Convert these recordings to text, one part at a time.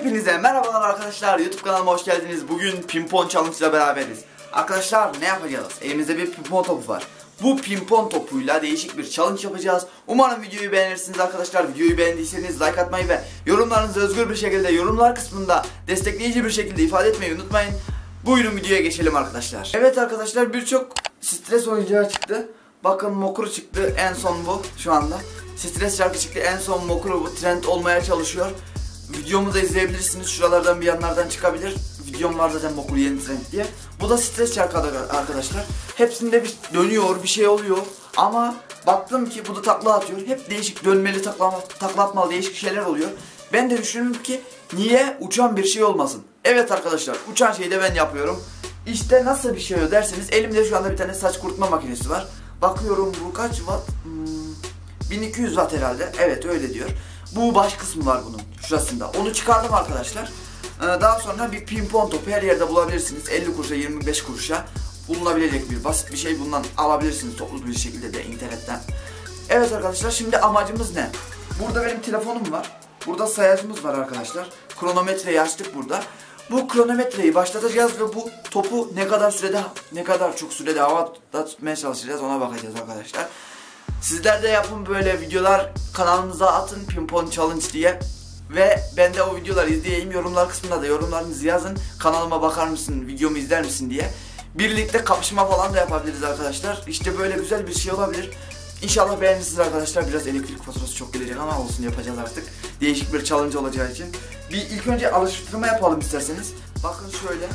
Hepinize merhabalar arkadaşlar. YouTube kanalıma hoş geldiniz. Bugün pimpon challenge ile beraberiz. Arkadaşlar ne yapacağız? Elimizde bir pimpon topu var. Bu pimpon topuyla değişik bir challenge yapacağız. Umarım videoyu beğenirsiniz arkadaşlar. Videoyu beğendiyseniz like atmayı ve yorumlarınızı özgür bir şekilde yorumlar kısmında destekleyici bir şekilde ifade etmeyi unutmayın. Buyurun videoya geçelim arkadaşlar. Evet arkadaşlar birçok stres oyuncağı çıktı. Bakın Mokuru çıktı en son bu şu anda. Stres şarkı çıktı en son Mokuru bu trend olmaya çalışıyor. Videomu da izleyebilirsiniz. Şuralardan bir yanlardan çıkabilir. Videom var zaten Mokuru yeni trend diye. Bu da stres şarkı arkadaşlar. Hepsinde bir dönüyor, bir şey oluyor. Ama baktım ki bu da takla atıyor. Hep değişik dönmeli takla, takla atmalı değişik şeyler oluyor. Ben de düşündüm ki niye uçan bir şey olmasın? Evet arkadaşlar uçan şeyi de ben yapıyorum. İşte nasıl bir şey derseniz elimde şu anda bir tane saç kurutma makinesi var. Bakıyorum bu kaç watt? Hmm, 1200 watt herhalde. Evet öyle diyor. Bu baş kısmı var bunun şurasında. Onu çıkardım arkadaşlar. Ee, daha sonra bir pimpon topu her yerde bulabilirsiniz. 50 kuruşa 25 kuruşa bulunabilecek bir basit bir şey. Bundan alabilirsiniz toplu bir şekilde de internetten. Evet arkadaşlar şimdi amacımız ne? Burada benim telefonum var. Burada sayacımız var arkadaşlar. Kronometreyi açtık burada. Bu kronometreyi başlatacağız ve bu topu ne kadar sürede ne kadar çok sürede havada tutmaya çalışacağız ona bakacağız arkadaşlar. Sizler de yapın böyle videolar kanalınıza atın Pimpon Challenge diye. Ve ben de o videoları izleyeyim yorumlar kısmında da yorumlarınızı yazın. Kanalıma bakar mısın videomu izler misin diye. Birlikte kapışma falan da yapabiliriz arkadaşlar. İşte böyle güzel bir şey olabilir. İnşallah beğenirsiniz arkadaşlar. Biraz elektrik faturası çok gelecek ama olsun yapacağız artık. Değişik bir challenge olacağı için. Bir ilk önce alıştırma yapalım isterseniz. Bakın şöyle.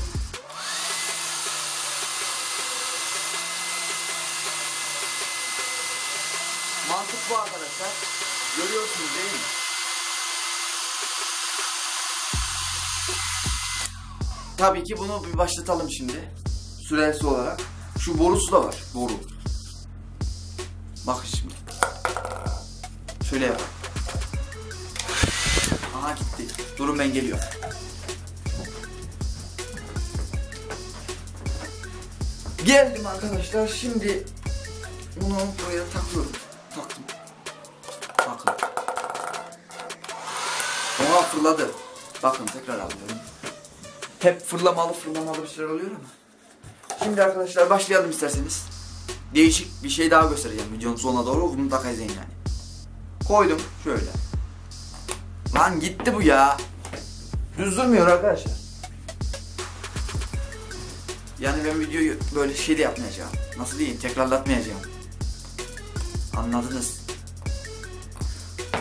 Mantık bu arkadaşlar. Görüyorsunuz değil mi? Tabii ki bunu bir başlatalım şimdi. Süresi olarak. Şu borusu da var. Boru. Bak şimdi. Şöyle yap. Aha gitti. Durun ben geliyorum. Geldim arkadaşlar. Şimdi bunu buraya takıyorum. Fırladı. Bakın tekrar alıyorum. Hep fırlamalı fırlamalı bir şeyler oluyor ama. Şimdi arkadaşlar başlayalım isterseniz. Değişik bir şey daha göstereceğim videonun sonuna doğru. Bunu da izleyin yani. Koydum şöyle. Lan gitti bu ya. Düz durmuyor arkadaşlar. Yani ben videoyu böyle şey de yapmayacağım. Nasıl diyeyim tekrarlatmayacağım. Anladınız.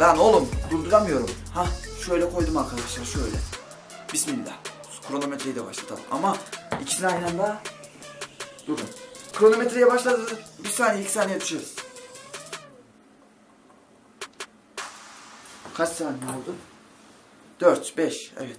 Lan oğlum durduramıyorum. Ha şöyle koydum arkadaşlar şöyle. Bismillah. Kronometreyi de başlatalım. Ama ikisini aynı anda durun. Kronometreye başladı. Bir saniye iki saniye düşeriz. Kaç saniye oldu? 4, 5, evet.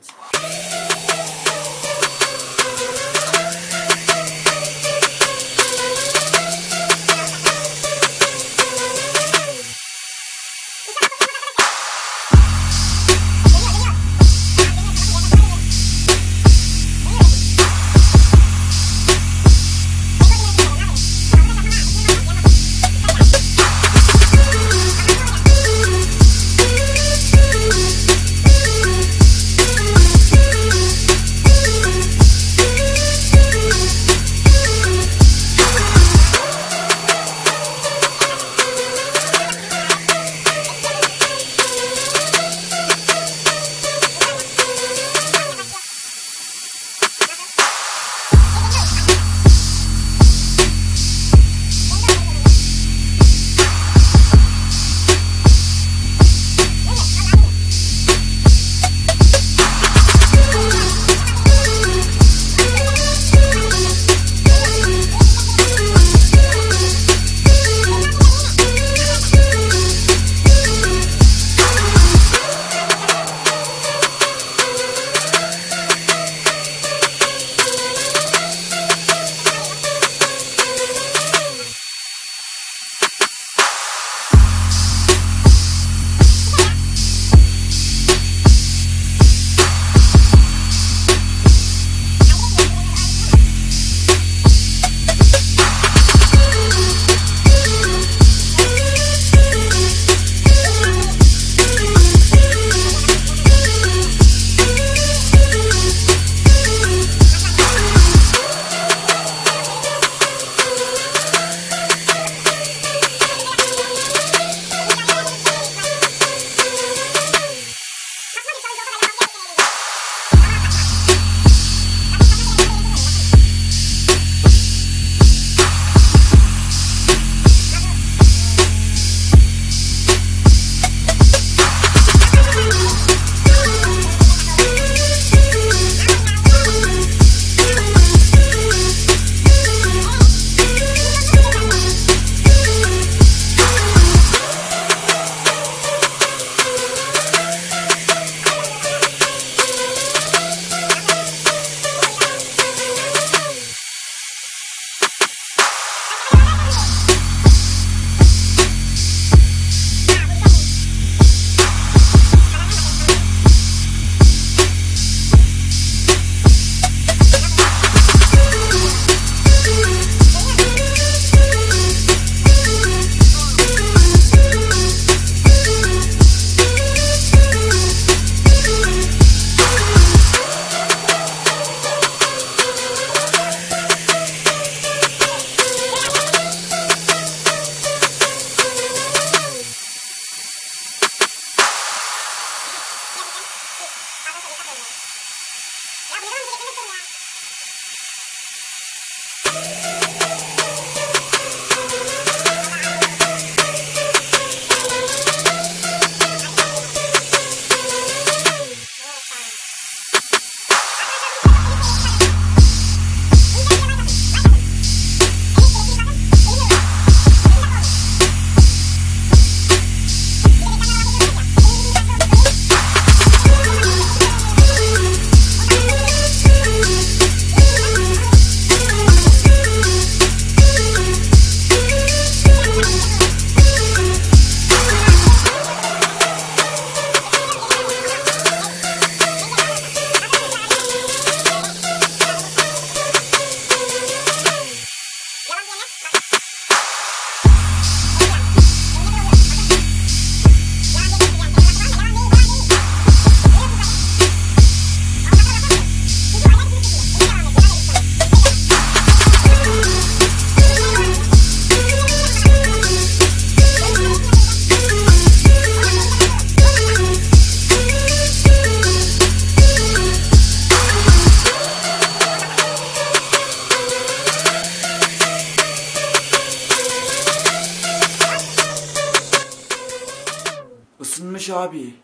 Abi.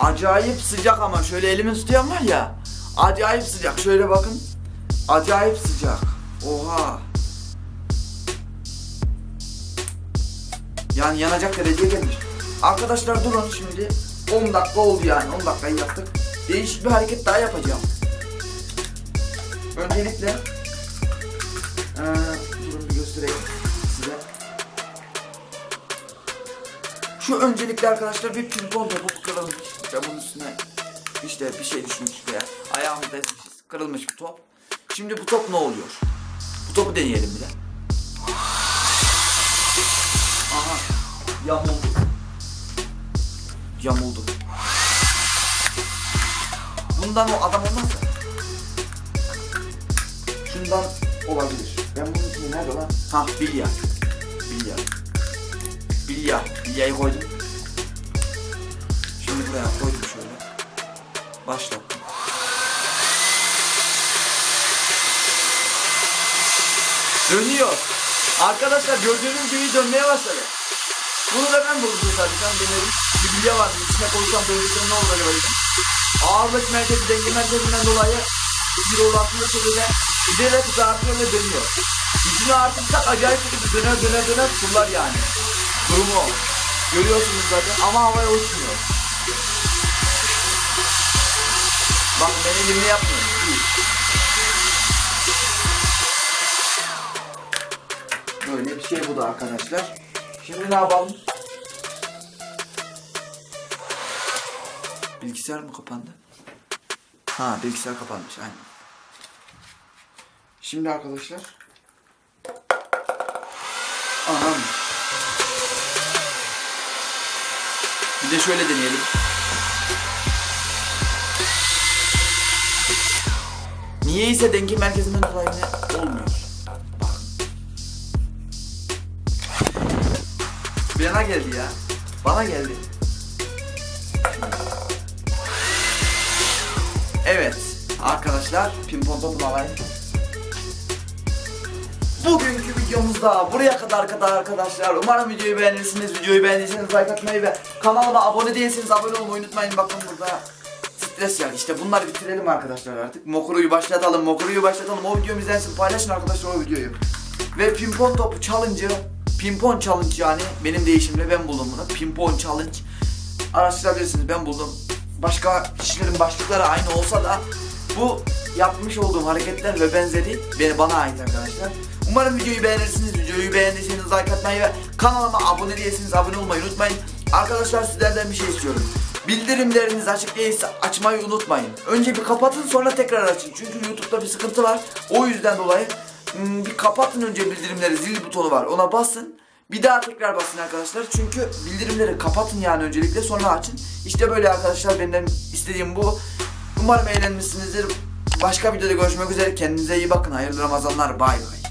Acayip sıcak ama şöyle elimi tutuyorum var ya. Acayip sıcak. Şöyle bakın. Acayip sıcak. Oha. Yani yanacak dereceye gelmiş. Arkadaşlar durun şimdi. 10 dakika oldu yani. 10 dakikayı yaptık. Değişik bir hareket daha yapacağım. Öncelikle ee, durun bir göstereyim Şu öncelikle arkadaşlar bir pimpon topu kırılmış. İşte bunun üstüne işte bir şey düşmüş veya ayağımızda ezmişiz. Kırılmış bir top. Şimdi bu top ne oluyor? Bu topu deneyelim bir de. Aha. Yamuldu. Yamuldu. Bundan o adam olmaz mı? Şundan olabilir. Ben bunun ismi nerede lan? Hah bilya. Bilya. Bilya. Bilyayı koydum. Şimdi buraya koydum şöyle. Başlattım. Dönüyor. Arkadaşlar gördüğünüz gibi dönmeye başladı. Bunu da ben buldum tabii sen denerim. Bir bilye vardı. İçine koysam döndürsem ne olur acaba. Ağırlık merkezi denge merkezinden dolayı bir olasılık şekilde giderek artıyor ve dönüyor. Gücünü artırsak acayip şekilde döner döner döner fırlar yani. Durumu o. Görüyorsunuz zaten ama havaya uçmuyor. Bak ben elimle yapmıyorum. Böyle bir şey bu da arkadaşlar. Şimdi ne yapalım? Bilgisayar mı kapandı? Ha bilgisayar kapanmış aynen. Şimdi arkadaşlar. Anam. De şöyle deneyelim. Niyeyse denge merkezinden dolayı ne olmuyor. Bak. Bana geldi ya. Bana geldi. Evet arkadaşlar pimpon topunu alayım. Bugünkü videomuzda buraya kadar kadar arkadaşlar. Umarım videoyu beğenirsiniz. Videoyu beğendiyseniz like atmayı ve kanalıma abone değilseniz abone olmayı unutmayın. Bakın burada stres yani. İşte bunları bitirelim arkadaşlar artık. Mokuru'yu başlatalım. Mokuru'yu başlatalım. O videomu izlensin. Paylaşın arkadaşlar o videoyu. Ve pimpon topu challenge'ı Pimpon challenge yani benim değişimle ben buldum bunu. Pimpon challenge. Araştırabilirsiniz ben buldum. Başka kişilerin başlıkları aynı olsa da bu yapmış olduğum hareketler ve benzeri beni bana ait arkadaşlar. Umarım videoyu beğenirsiniz. Videoyu beğendiyseniz like atmayı ve kanalıma abone değilseniz abone olmayı unutmayın. Arkadaşlar sizlerden bir şey istiyorum. Bildirimleriniz açık değilse açmayı unutmayın. Önce bir kapatın sonra tekrar açın. Çünkü YouTube'da bir sıkıntı var. O yüzden dolayı hmm, bir kapatın önce bildirimleri zil butonu var ona basın. Bir daha tekrar basın arkadaşlar. Çünkü bildirimleri kapatın yani öncelikle sonra açın. İşte böyle arkadaşlar benden istediğim bu. Umarım eğlenmişsinizdir. Başka videoda görüşmek üzere. Kendinize iyi bakın. Hayırlı Ramazanlar. Bay bay.